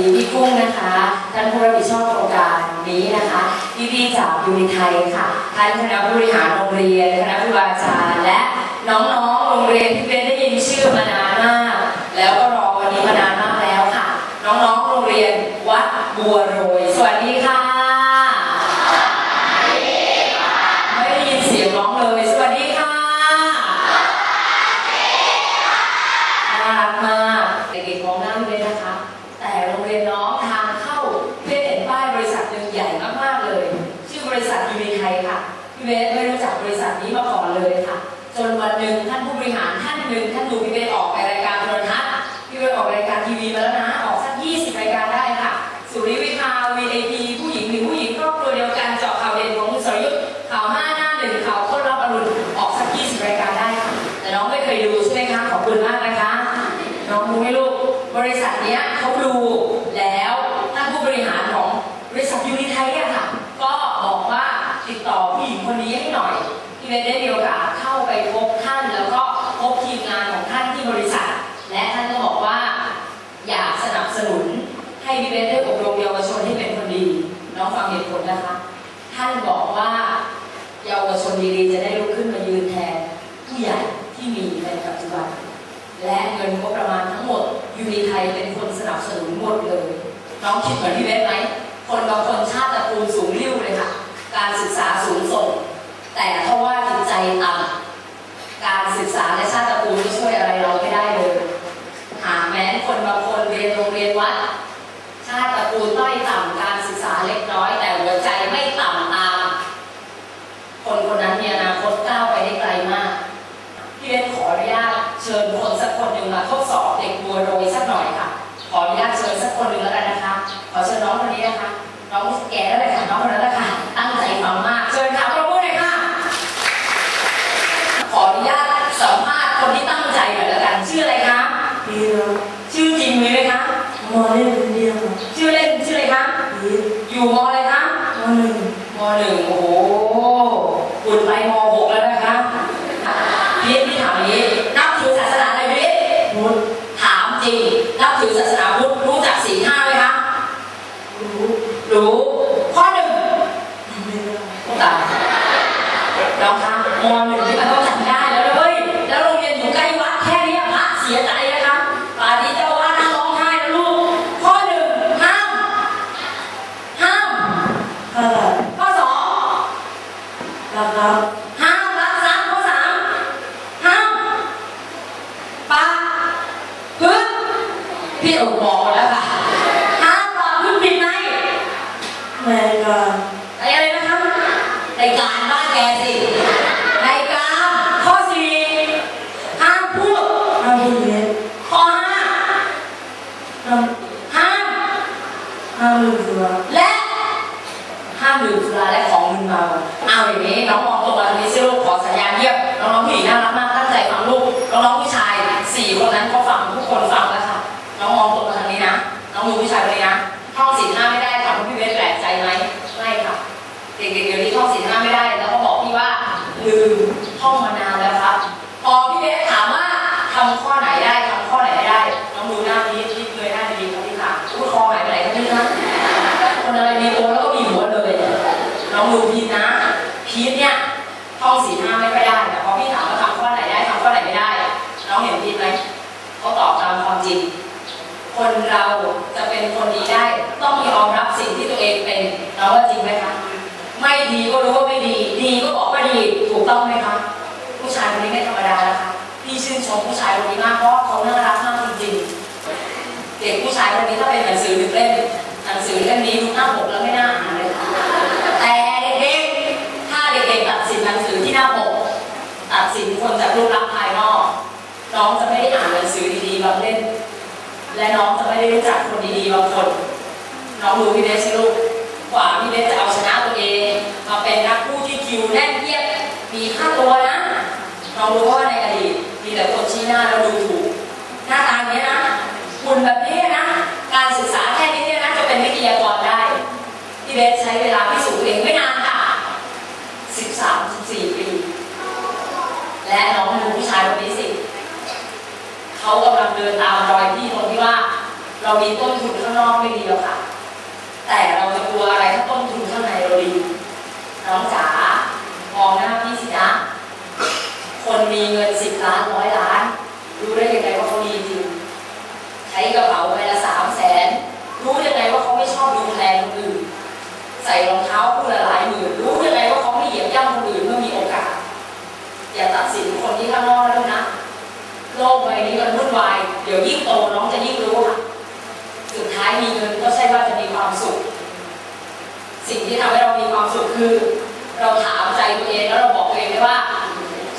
ีพี่กุ้งนะคะท่านผู้รับผิดชอบโครงการนี้นะคะพี่ๆจากยูนิไทยค่ะท่านคณะผู้บริหารโรงเรียนคณะผู้อาจารย์และน้องๆโรงเรียนที่เป็นได้ยินชื่อมานานมาก แล้วก็รอวันนี้มานานมากแล้วค่ะ น้องๆโรงเรียนวัดบัวโรย สวัสดีค่ะไม่ได้ยินเสียงน้องเลยสวัสดีค่ะามา คุณมากนะคะน้องรู้ไหมลูก บริษัทเนี้ยเขาดูแล้วท่านผู้บริหารของบริษัทยูนิไทยอะค่ะ ก็บอกว่าติดต่อผู้หญิงคนนี้ให้หน่อยพี่เบนได้มีโอกาสเข้าไปพบท่านแล้วก็พบทีมงานของท่านที่บริษัท และท่านก็บอกว่า อยากสนับสนุนให้พี่เบนได้อบรมเยาวชนให้เป็นคนดีน้องฟังเหตุผลนะคะ ท่านบอกว่าเยาวชนดีๆจะได้ลุกขึ้นมายืนแทนผู้ใหญ่ ที่มีในปัจจุบัน และเงินงบประมาณทั้งหมดยูนิไทยเป็นคนสนับสนุนหมดเลยน้องคิดเหมือนพี่เบสไหมคนบางคนชาติตระกูลสูงริ่วเลยค่ะ การศึกษาสูงส่ง แต่เพราะว่าจิตใจต่ำการศึกษาและชาติตระกูลไม่ช่วยอะไรเราไม่ได้เลย หาแม้คนบางคนเรียนโรงเรียนวัดชาติตระกูลต้อย เล่นคนเดียวชื่อเล่นชื่ออะไรคะปีอยู่มอะไรคะมอหนึ่งมหนึ่งโอ้โหคุณไปมหกแล้ว การรับห้ามรักทรัพย์ข้อสามห้ามปาพึ่งพี่อุบอกหมดแล้วค่ะห้ามปาพึ่งผิดไหม แมนการ ไอ้อะไรนะคะในการบ้านแกสิในการข้อสี่ห้ามพูด ห้ามพูดเท็จ ข้อห้า ห้าม ห้าม ห้ามลืมสุรา และห้าม ดื่มสุราและของมึนเมาเอาอย่างนี้น้องมองตรงมาทางนี้สิลูกขอสัญญาณเยี่ยมน้องๆผู้หญิงน่ารักมากตั้งใจฟังลูกน้องๆผู้ชายสี่คนนั้นก็ฟังทุกคนฟังแล้วค่ะน้องมองตรงมาทางนี้นะน้องดูผู้ชายคนนี้นะท่องสี่ห้าไม่ได้ถามว่าพี่เวสแปลกใจไหมไม่ค่ะเด็กๆเดี๋ยวนี้ท่องสี่ห้าไม่ได้แล้วก็บอกพี่ว่าลืมท่องมานาน ดูพี่เบสสิลูกกว่าพี่เบสจะเอาชนะตัวเอง มาเป็นนักพูดที่คิวแน่นเยียดมีค่าตัวนะน้องรู้ว่าในอดีตมีแต่คนชี้หน้าแล้วดูถูกหน้าตาอย่างนี้นะคุณแบบนี้นะ การศึกษาแค่นี้เนี่ยนะจะเป็นวิทยากรได้พี่เบสใช้เวลาพิสูจน์เองไม่นานค่ะ13 14 ปี และน้องดูผู้ชายคนนี้สิเขากำลังเดินตามรอยพี่ตรงที่ว่า เรามีต้นทุนข้างนอกไม่ดีหรอกค่ะ แต่เราจะกลัวอะไรถ้าต้นทุนข้างในเราดีน้องจ๋ามองหน้าพี่สิจ๊ะคนมีเงินสิบล้านร้อยล้านรู้ได้ยังไงว่าเขาดีจริงใช้กระเป๋าใบละสามแสนรู้ยังไงว่าเขาไม่ชอบดูแลคนอื่นใส่รองเท้าคู่ละหลายหมื่นรู้ยังไงว่าเขาไม่เหยียบย่ำคนอื่นเมื่อมีโอกาส อย่าตัดสินคนที่ข้างนอกแล้วนะโลกใบนี้มันวุ่นวายเดี๋ยวยิ่งโตน้องจะยิ่งรู้ค่ะ สุดท้ายมีเงินก็ใช่ว่าจะมีความสุข สิ่งที่ทำให้เรามีความสุขคือ เราถามใจตัวเองแล้วเราบอกตัวเองได้ว่า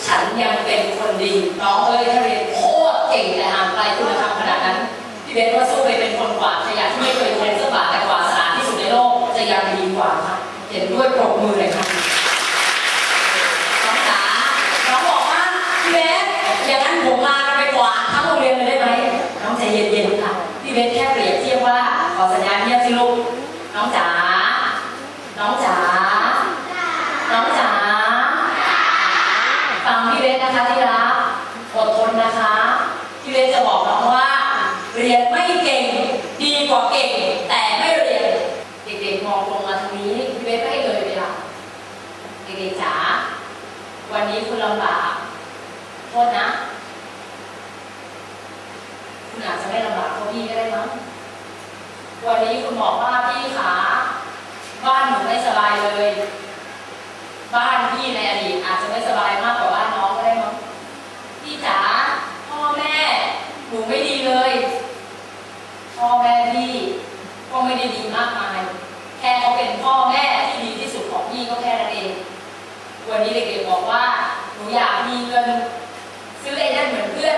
ฉันยังเป็นคนดีน้องเอ้ยถ้าเรียนโคตรเก่งแต่ห่างไกลคุณธรรมขนาดนั้นพี่เบนว่าสู้ไปเป็นคนกวาดขยะที่ไม่เคยเรียนสักบาทแต่กวาดสะอาดที่สุดในโลกจะยังดีกว่าค่ะเห็นด้วยปรบมือเลยค่ะน้องจ๋าน้องบอกว่าพี่เบสอย่างนั้นผมลากันไปกวาดทั้งโรงเรียนเลยได้ไหมน้องใจเย็นๆค่ะพี่เบสแค่เปรียบเทียบว่าขอสัญญาณเงียบสิลูก น้องจ๋า น้องจ๋า น้องจ๋า ฟังพี่เบสนะ คะที่รักอดทนนะคะพี่เบสจะบอกน้องว่า เรียนไม่เก่งดีกว่าเก่ง แต่ไม่เรียน เด็กๆมองลงมาทางนี้พี่เบสไม่เลยเวลาเด็กๆจ๋าวันนี้คุณลำบากโทษนะ คุณอาจจะไม่ลำบากเท่าพี่ก็ได้มั้งวันนี้คุณบอกว่าพี่ขาบ้านหนูไม่สบายเลย บ้านพี่ในอดีตอาจจะไม่สบายมากกว่าบ้านน้องก็ได้มั้ง พี่จ๋า พ่อแม่ หนูไม่ดีเลย พ่อแม่พี่ก็ ไม่ได้ดีมากมาย แค่เขาเป็นพ่อแม่ที่ดีที่สุดของพี่ก็แค่นั้นเอง วันนี้เด็กๆบอกว่าหนูอยากมีเงิน ซื้อไอ้นั่นเหมือนเพื่อน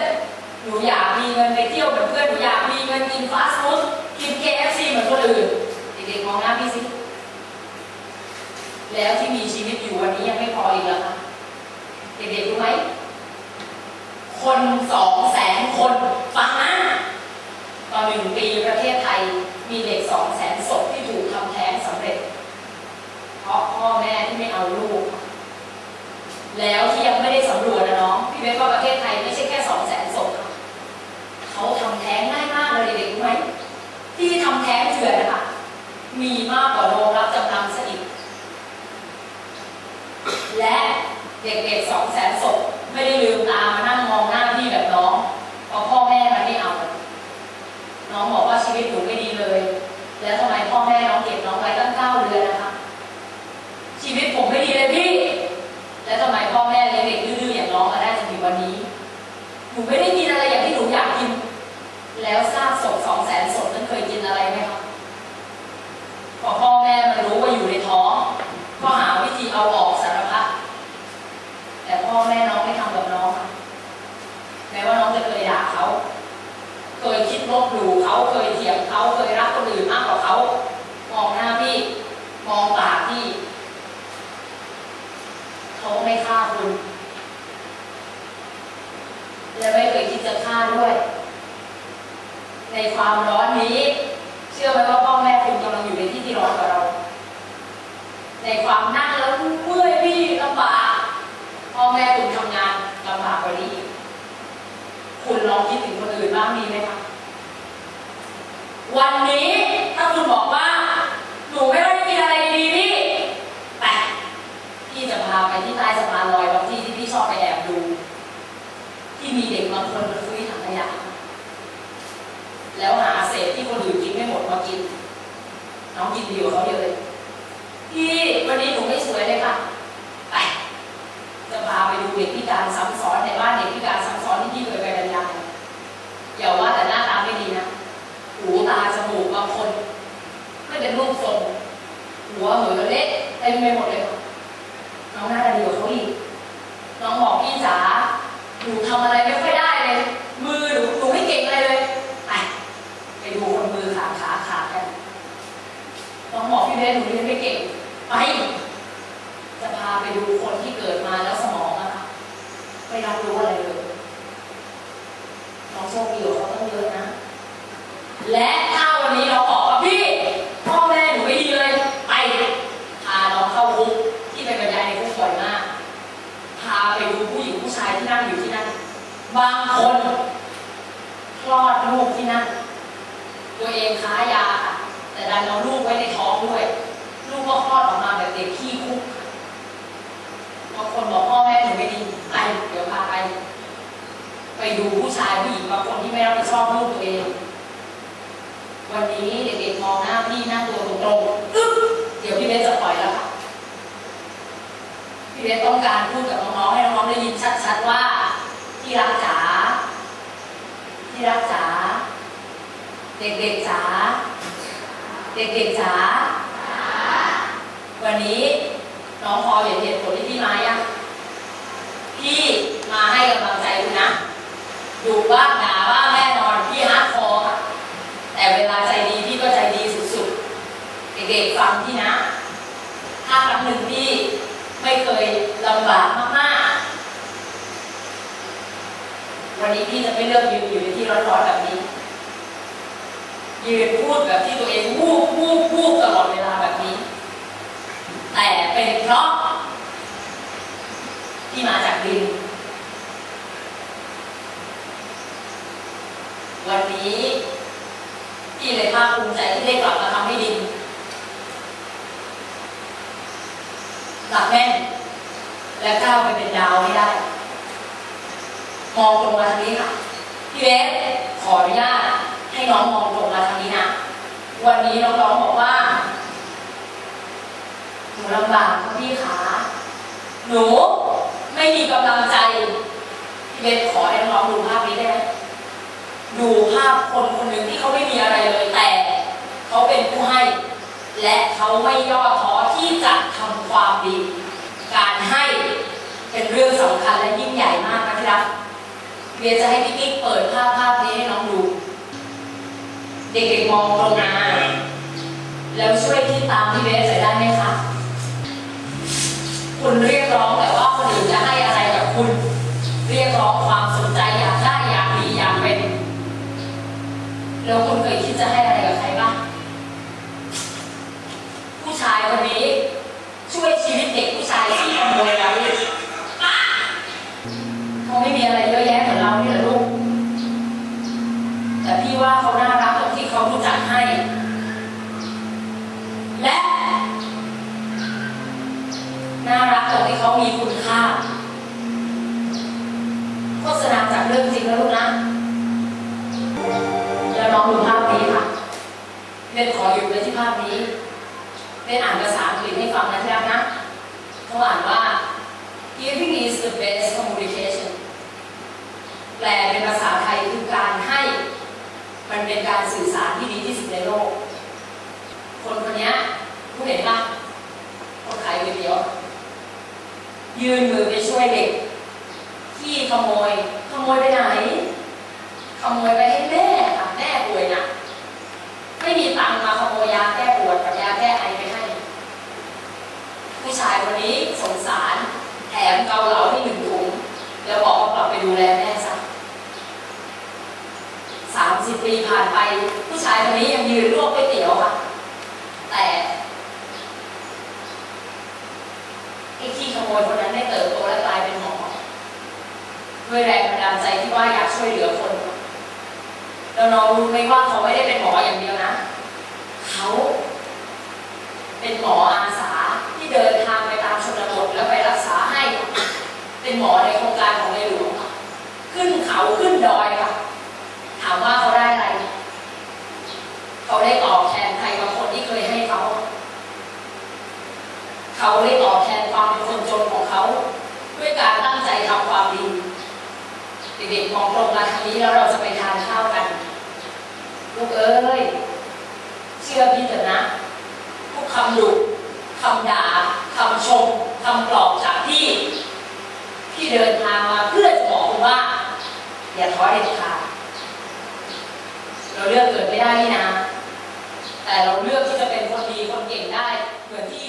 หนูอยากมีเงินไปเที่ยวเหมือนเพื่อน หนูอยากมีเงินกินฟาสต์ฟู้ด กิน KFC เหมือนคนอื่น เด็กๆมองหน้าพี่สิแล้วที่มีชีวิตอยู่วันนี้ยังไม่พออีกเหรอคะเด็กๆรู้ไหม คนสองแสนคนฟังนะตอนหนึ่งปีประเทศไทย มีเด็กสองแสนศพที่ถูกทำแท้งสำเร็จ เพราะพ่อแม่ที่ไม่เอาลูก แล้วที่ยังไม่ได้สำรวจนะน้องพี่เบสว่าประเทศไทยไม่ใช่แค่สองแสนศพเขาทำแท้งง่ายมากเลยเด็กๆรู้ไหมที่ทำแท้งเถื่อนนะคะมีมากกว่าโรงรับจำนำซะอีกและเด็กๆสองแสนศพไม่ได้ลืมตามานั่งมองหน้าพี่แบบน้องเพราะพ่อแม่มันไม่เอา น้องบอกว่าชีวิตหนูไม่ดีเลย แล้วทำไมพ่อแม่น้องเก็บน้องไว้ตั้งเก้าเดือนนะคะ ชีวิตผมไม่ดีเลยพี่ แล้วทำไมพ่อแม่เลี้ยงเด็กดื้อๆอย่างน้องมาได้จนถึงวันนี้ หนูไม่ได้กินอะไรอย่างที่หนูอยากกิน แล้วซากศพสองแสนศพนั้นเคยกินอะไรไหมคะพอพ่อแม่มันรู้ว่าอยู่ในท้อง ก็หาวิธีเอาออกสารพัด แต่พ่อแม่น้องไม่ทำกับน้องอะแม้ว่าน้องจะเคยด่าเขา เคยคิดลบหลู่เขาเคยเถียงเขาเคยรักคนอื่นมากกว่าเขา มองหน้าพี่ มองปากพี่ เขาไม่ฆ่าคุณ และไม่เคยคิดจะฆ่าด้วย ในความร้อนนี้ เชื่อไหมว่าพ่อแม่คุณกำลังอยู่ในที่ที่ร้อนกว่าเรา ในั่งแล้วเมื่อยพี่ลำบากพ่อแม่คุณทำงานลำบากกว่านี้อีกคุณลองคิดถึงคนอื่นบ้างมีไหมคะวันนี้ถ้าคุณบอกว่า หนูไม่ได้กินอะไรดีพี่ไปพี่จะพาไปที่ใต้สะพานลอยบางที่ที่พี่ชอบไปแอบดู ที่มีเด็กบางคนมาคุยถังขยะแล้วหาเศษที่คนอื่นกินไม่หมดมากิน น้องกินดีกว่าเขาเยอะเลย พี่วันนี้หนูไม่สวยเลยค่ะ ไป จะพาไปดูเด็กพิการซ้ำซ้อนในบ้านเด็กพิการซ้ำซ้อนที่พี่เคยไปบรรยายอย่าว่าแต่หน้าตาไม่ดีนะ หูตาจมูกบางคน ไม่เป็นรูปทรง หัวเหมือนเละเต็มไปหมดเลยค่ะน้องหน้าตาดีกว่าเขาอีก น้องบอกพี่จ๋า หนูทำอะไรไม่ค่อยได้เลย มือหนูหนูไม่เก่งอะไรเลย ไป ไปดูคนมือขาขาขาดกัน น้องบอกพี่เบสหนูเรียนไม่เก่งไป จะพาไปดูคนที่เกิดมาแล้วสมองอะค่ะไม่รับรู้อะไรเลยน้องโชคดีกว่าเขาต้องเยอะนะ และถ้าวันนี้เราบอกว่าพี่พ่อแม่หนูไม่ดีเลย ไปพาน้องเข้าคุกที่ไปบรรยายในคุกบ่อยมาก พาไปดูผู้หญิงผู้ชายที่นั่งอยู่ที่นั่น บางคนคลอดลูกที่นั่น ตัวเองค้ายาค่ะ แต่ดันเอาลูกไว้ในท้องด้วย ลูกก็คลอดออกมาแบบเด็กขี้คุก ผู้ ชายผู้หญิงบางคนที่ไม่รับผิดชอบลูกตัวเอง วันนี้เด็กๆมองหน้าพี่หน้าตัวตรงๆอึ๊บเดี๋ยวพี่เบสจะปล่อยแล้วค่ะ พี่เบสต้องการพูดกับน้องๆให้น้องๆได้ยินชัดๆว่าที่รักจ๋าที่รักจ๋าเด็กๆจ๋าเด็กๆจ๋าวันนี้น้องพอเห็นเหตุผลที่พี่มายังพี่มาให้กำลังใจคุณนะ ดูบ้างด่าบ้างแน่นอนพี่ฮาร์ดคอร์ค่ะแต่เวลาใจดีพี่ก็ใจดีสุดๆ เด็กๆฟังพี่นะ ถ้าครั้งหนึ่งพี่ไม่เคยลำบากมากๆ วันนี้พี่จะไม่เลือกยืนอยู่ในที่ร้อนๆแบบนี้ ยืนพูดแบบที่ตัวเองวูบวูบวูบตลอดเวลาแบบนี้ แต่เป็นเพราะที่มาจากดิน วันนี้พี่เลยภาคภูมิใจที่ได้กลับมาทำให้ดินหนักแน่น และก้าวไปเป็นดาวให้ได้ มองตรงมาทางนี้ค่ะพี่เบสขออนุญาตให้น้องมองตรงมาทางนี้นะ วันนี้น้องๆบอกว่าหนูลำบากค่ะพี่ขาหนูไม่มีกำลังใจพี่เบสขอให้น้องดูภาพนี้ได้ไหม ดูภาพคนคนหนึ่งที่เขาไม่มีอะไรเลยแต่เขาเป็นผู้ให้ และเขาไม่ย่อท้อที่จะทำความดี การให้เป็นเรื่องสำคัญและยิ่งใหญ่มากนะที่รักพี่เบสจะให้พี่กิ๊กเปิดภาพภาพนี้ให้น้องดู เด็กๆมองตรงมาแล้วช่วยที่ตามพี่เบสใส่ได้ไหมคะ คุณเรียกร้องแต่ว่าคนอื่นจะให้อะไรกับคุณ แล้วคุณเคยคิดจะให้อะไรกับใครบ้าง ผู้ชายคนนี้ ช่วยชีวิตเด็กผู้ชายที่ขโมยเราเขาไม่มีอะไรเยอะแยะเหมือนเรานี่แหละลูก แต่พี่ว่าเขาน่ารักตรงที่เขารู้จักให้ และ น่ารักตรงที่เขามีคุณ เรียนอ่านภาษาอังกฤษให้ฟังนะที่รักนะเขาอ่านว่า giving is the best communication แปลเป็นภาษาไทยคือการให้ มันเป็นการสื่อสารที่ดีที่สุดในโลก คนคนนี้ผู้เห็นปะคนขายก๋วยเตี๋ยวยืนมือไปช่วยเด็ก ที่ขโมย ขโมยไปไหน ขโมยไปให้แม่ค่ะแม่ป่วยหนะไม่มีตังค์มาขโมยยาแก้ปวดกับยาแก้ไอไป ผู้ชายคนนี้สงสารแถมเกาเหลาให้หนึ่งถุงแล้วบอกว่ากลับไปดูแลแม่ซะสามสิบปีผ่านไป ผู้ชายคนนี้ยังยืนลวกก๋วยเตี๋ยวค่ะ แต่ไอ้ที่ขโมยคนนั้นได้เติบโตและกลายเป็นหมอด้วยแรงบันดาลใจที่ว่าอยากช่วยเหลือคนแล้วน้องรู้ไหมว่าเขาไม่ได้เป็นหมออย่างเดียวนะ เขาเป็นหมออาสาที่เดินทางไปตามชนบทแล้วไปรักษาให้ เป็น หมอในโครงการของในหลวงขึ้นเขาขึ้นดอยค่ะ ถามว่าเขาได้อะไร เขาได้ตอบแทนใครบางคนที่เคยให้เขา เขาได้ตอบแทนความเป็นคนจนของเขา ด้วยการตั้งใจทำความดีเด็กๆมองตรงมาทางนี้แล้วเราจะไปทานข้าวกันลูกเอ้ยเชื่อพี่เถอะนะทุกคำดุคำด่าคำชมคำปลอบจากพี่ ที่เดินทางมาเพื่อจะบอกคุณว่า อย่าท้อเด็ดขาดเราเลือกเกิดไม่ได้นี่นะ แต่เราเลือกที่จะเป็นคนดีคนเก่งได้เหมือนที่